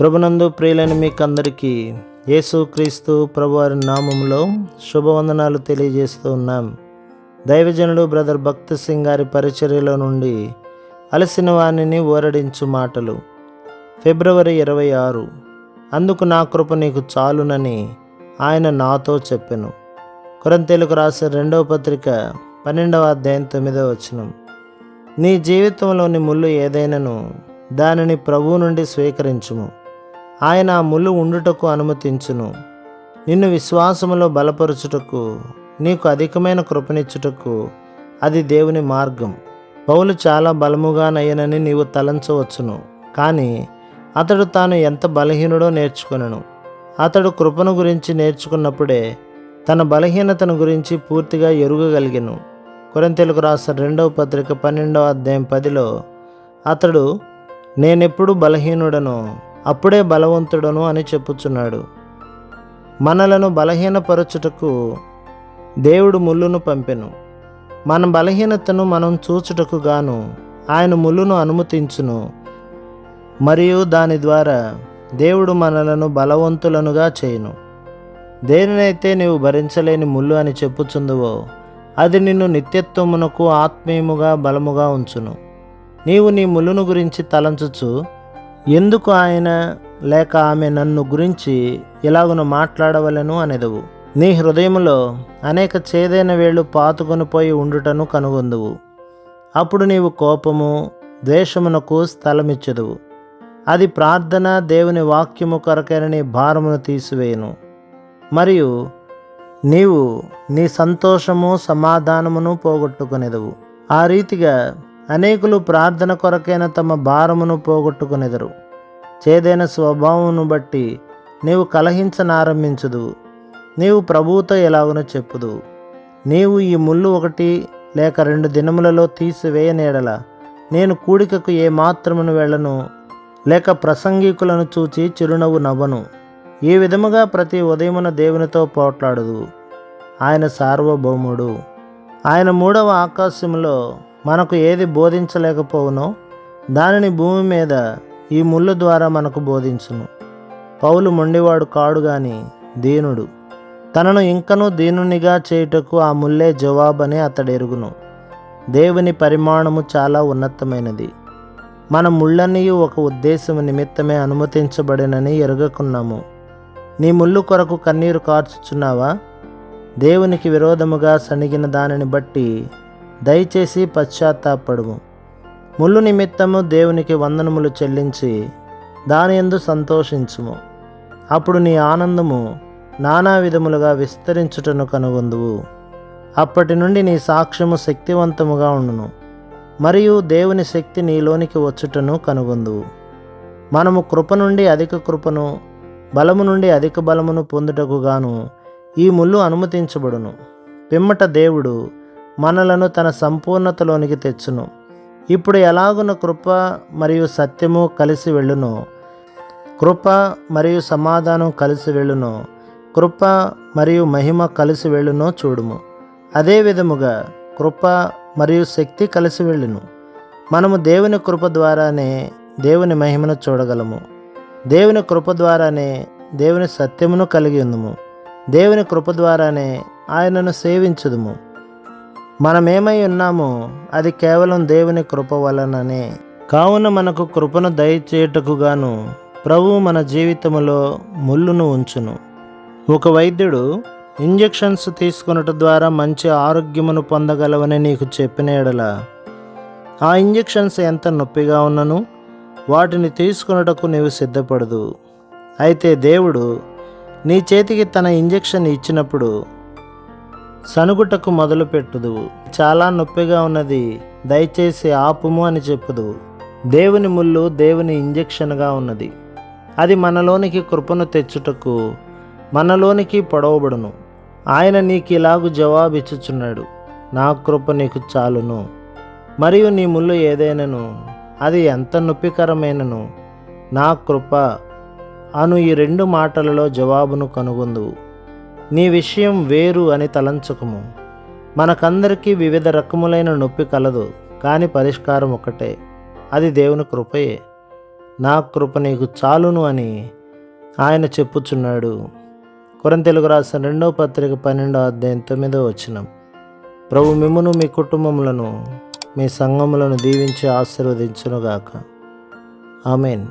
ప్రభునందు ప్రియులైన మీకందరికీ యేసుక్రీస్తు ప్రభువారి నామములో శుభవందనాలు తెలియజేస్తూ ఉన్నాం. దైవజనుడు బ్రదర్ భక్త్ సింగ్ గారి పరిచర్యలో నుండి అలసిన వాణిని ఓరడించు మాటలు. ఫిబ్రవరి ఇరవై ఆరు అందుకు నా కృప నీకు చాలునని ఆయన నాతో చెప్పెను. కొరంతేలకు రాసే రెండవ పత్రిక పన్నెండవ అధ్యాయం తొమ్మిదవ వచనం. నీ జీవితంలోని ముళ్ళు ఏదైనను దానిని ప్రభువు నుండి స్వీకరించుము. ఆయన ఆ ముళ్ళు ఉండుటకు అనుమతించును. నిన్ను విశ్వాసములో బలపరుచుటకు నీకు అధికమైన కృపనిచ్చుటకు అది దేవుని మార్గం. పౌలు చాలా బలముగానయ్యనని నీవు తలంచవచ్చును. కానీ అతడు తాను ఎంత బలహీనుడో నేర్చుకునను. అతడు కృపను గురించి నేర్చుకున్నప్పుడే తన బలహీనతను గురించి పూర్తిగా ఎరుగగలిగను. కొరంతెలకు రాసిన రెండవ పత్రిక పన్నెండవ అధ్యాయం పదిలో అతడు నేనెప్పుడు బలహీనుడను అప్పుడే బలవంతుడను అని చెప్పుచున్నాడు. మనలను బలహీనపరచుటకు దేవుడు ముళ్ళును పంపెను. మన బలహీనతను మనం చూచుటకు గాను ఆయన ముళ్ళును అనుమతించును. మరియు దాని ద్వారా దేవుడు మనలను బలవంతులనుగా చేయను. దేనినైతే నీవు భరించలేని ముళ్ళు అని చెప్పుచుందువో అది నిన్ను నిత్యత్వమునకు ఆత్మీయముగా బలముగా ఉంచును. నీవు నీ ముళ్ళును గురించి తలంచుచు ఎందుకు ఆయన లేక ఆమె నన్ను గురించి ఇలాగున మాట్లాడవలను అనెదవు. నీ హృదయములో అనేక చేదైన వేళ్ళు పాతుకొని పోయి ఉండుటను కనుగొందువు. అప్పుడు నీవు కోపము ద్వేషమునకు స్థలమిచ్చదువు. అది ప్రార్థన దేవుని వాక్యము కొరకైన భారమును తీసివేయను. మరియు నీవు నీ సంతోషము సమాధానమును పోగొట్టుకునేదవు. ఆ రీతిగా అనేకులు ప్రార్థన కొరకైన తమ భారమును పోగొట్టుకునెదరు. చేదైన స్వభావమును బట్టి నీవు కలహించనారంభించదు నీవు ప్రభువుతో ఎలాగునో చెప్పుదు. నీవు ఈ ముళ్ళు ఒకటి లేక రెండు దినములలో తీసివేయనేడల నేను కూడికకు ఏ మాత్రమును వెళ్ళను లేక ప్రసంగికులను చూచి చిరునవ్వు నవ్వను. ఈ విధముగా ప్రతి ఉదయమున దేవునితో పోట్లాడదు ఆయన సార్వభౌముడు. ఆయన మూడవ ఆకాశంలో మనకు ఏది బోధించలేకపోవునో దానిని భూమి మీద ఈ ముళ్ళు ద్వారా మనకు బోధించును. పౌలు మొండివాడు కాడు గాని దీనుడు. తనను ఇంకనూ దీనునిగా చేయుటకు ఆ ముల్లే జవాబని అతడెరుగును. దేవుని పరిమాణము చాలా ఉన్నతమైనది. మన ముళ్ళన్నీ ఒక ఉద్దేశం నిమిత్తమే అనుమతించబడినని ఎరుగకున్నాము. నీ ముళ్ళు కొరకు కన్నీరు కార్చుచున్నావా? దేవునికి విరోధముగా సణిగిన దానిని బట్టి దయచేసి పశ్చాత్తాపడుము. ముళ్ళు నిమిత్తము దేవునికి వందనములు చెల్లించి దాని ఎందు సంతోషించుము. అప్పుడు నీ ఆనందము నానా విధములుగా విస్తరించుటను కనుగొందువు. అప్పటి నుండి నీ సాక్ష్యము శక్తివంతముగా ఉండును. మరియు దేవుని శక్తి నీలోనికి వచ్చుటను కనుగొందువు. మనము కృప నుండి అధిక కృపను బలము నుండి అధిక బలమును పొందుటకు గాను ఈ ముళ్ళు అనుమతించబడును. పిమ్మట దేవుడు మనలను తన సంపూర్ణతలోనికి తెచ్చును. ఇప్పుడు ఎలాగున కృప మరియు సత్యము కలిసి వెళ్ళునో కృప మరియు సమాధానం కలిసి వెళ్ళునో కృప మరియు మహిమ కలిసి వెళ్ళునో చూడుము. అదే విధముగా కృప మరియు శక్తి కలిసి వెళ్ళును. మనము దేవుని కృప ద్వారానే దేవుని మహిమను చూడగలము. దేవుని కృప ద్వారానే దేవుని సత్యమును కలిగి ఉందము. దేవుని కృప ద్వారానే ఆయనను సేవించుదుము. మనమేమై ఉన్నామో అది కేవలం దేవుని కృప వలననే. కావున మనకు కృపను దయచేయుటకు గాను ప్రభువు మన జీవితంలో ముళ్ళును ఉంచును. ఒక వైద్యుడు ఇంజెక్షన్స్ తీసుకున్నట ద్వారా మంచి ఆరోగ్యమును పొందగలవని నీకు చెప్పిన ఎడల ఆ ఇంజెక్షన్స్ ఎంత నొప్పిగా ఉన్నను వాటిని తీసుకున్నటకు నీవు సిద్ధపడదు. అయితే దేవుడు నీ చేతికి తన ఇంజెక్షన్ ఇచ్చినప్పుడు సనుగుటకు మొదలుపెట్టుదు చాలా నొప్పిగా ఉన్నది. దయచేసి ఆపుము అని చెప్పుదు. దేవుని ముళ్ళు దేవుని ఇంజెక్షన్గా ఉన్నది. అది మనలోనికి కృపను తెచ్చుటకు మనలోనికి పొడవబడును. ఆయన నీకు ఇలాగు జవాబిచ్చుచున్నాడు. నా కృప నీకు చాలును. మరియు నీ ముళ్ళు ఏదైనను అది ఎంత నొప్పికరమైనను నా కృప. అను ఈ రెండు మాటలలో జవాబును కనుగొందువు. నీ విషయం వేరు అని తలంచకము. మనకందరికీ వివిధ రకములైన నొప్పి కలదు కానీ పరిష్కారం ఒకటే అది దేవుని కృపయే. నా కృప నీకు చాలును అని ఆయన చెప్పుచున్నాడు. కొరంతెలుగు రాసిన రెండో పత్రిక పన్నెండో అధ్యాయం తొమ్మిదో వచ్చినం ప్రభు మిమ్మును మీ కుటుంబములను మీ సంఘములను దీవించి ఆశీర్వదించునుగాక. ఆమెన్.